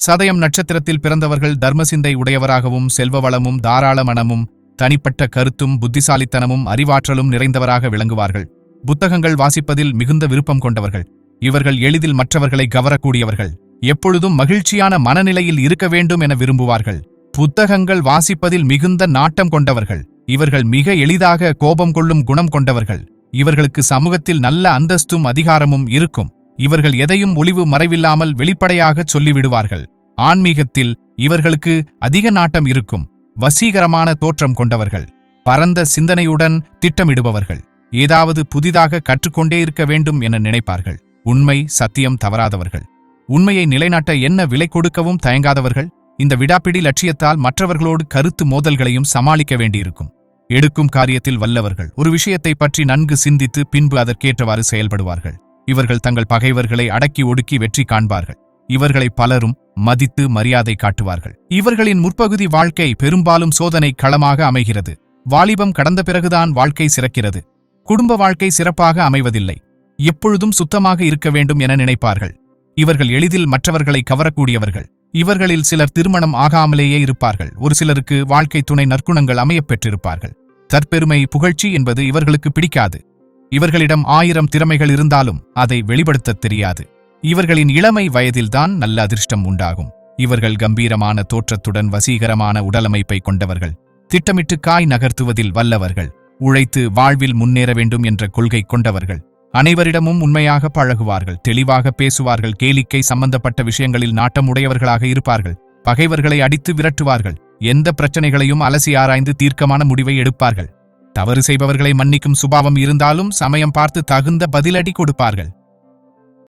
சதயம் நட்சத்திரத்தில் பிறந்தவர்கள் தர்மசிந்தை உடையவராகவும் செல்வ வளமும் தாராள மனமும் தனிப்பட்ட கருத்தும் புத்திசாலித்தனமும் அறிவாற்றலும் நிறைந்தவராக விளங்குவார்கள். புத்தகங்கள் வாசிப்பதில் மிகுந்த விருப்பம் கொண்டவர்கள். இவர்கள் எளிதில் மற்றவர்களை கவரக்கூடியவர்கள். எப்பொழுதும் மகிழ்ச்சியான மனநிலையில் இருக்க வேண்டும் என விரும்புவார்கள். புத்தகங்கள் வாசிப்பதில் மிகுந்த நாட்டம் கொண்டவர்கள். இவர்கள் மிக எளிதாக கோபம் கொள்ளும் குணம் கொண்டவர்கள். இவர்களுக்கு சமூகத்தில் நல்ல அந்தஸ்தும் அதிகாரமும் இருக்கும். இவர்கள் எதையும் ஒளிவு மறைவில்லாமல் வெளிப்படையாகச் சொல்லிவிடுவார்கள். ஆன்மீகத்தில் இவர்களுக்கு அதிக நாட்டம் இருக்கும். வசீகரமான தோற்றம் கொண்டவர்கள். பரந்த சிந்தனையுடன் திட்டமிடுபவர்கள். ஏதாவது புதிதாக கற்றுக்கொண்டே இருக்க வேண்டும் என நினைப்பார்கள். உண்மை சத்தியம் தவறாதவர்கள். உண்மையை நிலைநாட்ட என்ன விலை கொடுக்கவும் தயங்காதவர்கள்? இந்த விடாப்பிடி லட்சியத்தால் மற்றவர்களோடு கருத்து மோதல்களையும் சமாளிக்க வேண்டியிருக்கும். எடுக்கும் காரியத்தில் வல்லவர்கள். ஒரு விஷயத்தை பற்றி நன்கு சிந்தித்து பின்பு அதற்கேற்றவாறு செயல்படுவார்கள். இவர்கள் தங்கள் பகைவர்களை அடக்கி ஒடுக்கி வெற்றி காண்பார்கள். இவர்களை பலரும் மதித்து மரியாதை காட்டுவார்கள். இவர்களின் முற்பகுதி வாழ்க்கை பெரும்பாலும் சோதனை களமாக அமைகிறது. வாலிபம் கடந்த பிறகுதான் வாழ்க்கை சிறக்கிறது. குடும்ப வாழ்க்கை சிறப்பாக அமைவதில்லை. எப்பொழுதும் சுத்தமாக இருக்க வேண்டும் என நினைப்பார்கள். இவர்கள் எளிதில் மற்றவர்களை கவரக்கூடியவர்கள். இவர்களில் சிலர் திருமணம் ஆகாமலேயே இருப்பார்கள். ஒரு சிலருக்கு வாழ்க்கை துணை நற்குணங்கள் அமையப் பெற்றிருப்பார்கள். தற்பெருமை புகழ்ச்சி என்பது இவர்களுக்கு பிடிக்காது. இவர்களிடம் ஆயிரம் திறமைகள் இருந்தாலும் அதை வெளிப்படுத்தத் தெரியாது. இவர்களின் இளமை வயதில்தான் நல்ல அதிர்ஷ்டம் உண்டாகும். இவர்கள் கம்பீரமான தோற்றத்துடன் வசீகரமான உடலமைப்பை கொண்டவர்கள். திட்டமிட்டு காய் நகர்த்துவதில் வல்லவர்கள். உழைத்து வாழ்வில் முன்னேற வேண்டும் என்ற கொள்கை கொண்டவர்கள். அனைவரிடமும் உண்மையாக பழகுவார்கள். தெளிவாக பேசுவார்கள். கேளிக்கை சம்பந்தப்பட்ட விஷயங்களில் நாட்டம் உடையவர்களாக இருப்பார்கள். பகைவர்களை அடித்து விரட்டுவார்கள். எந்த பிரச்சனைகளையும் அலசி ஆராய்ந்து தீர்க்கமான முடிவை எடுப்பார்கள். தவறு செய்பவர்களை மன்னிக்கும் சுபாவம் இருந்தாலும் சமயம் பார்த்து தகுந்த பதிலடி கொடுப்பார்கள்.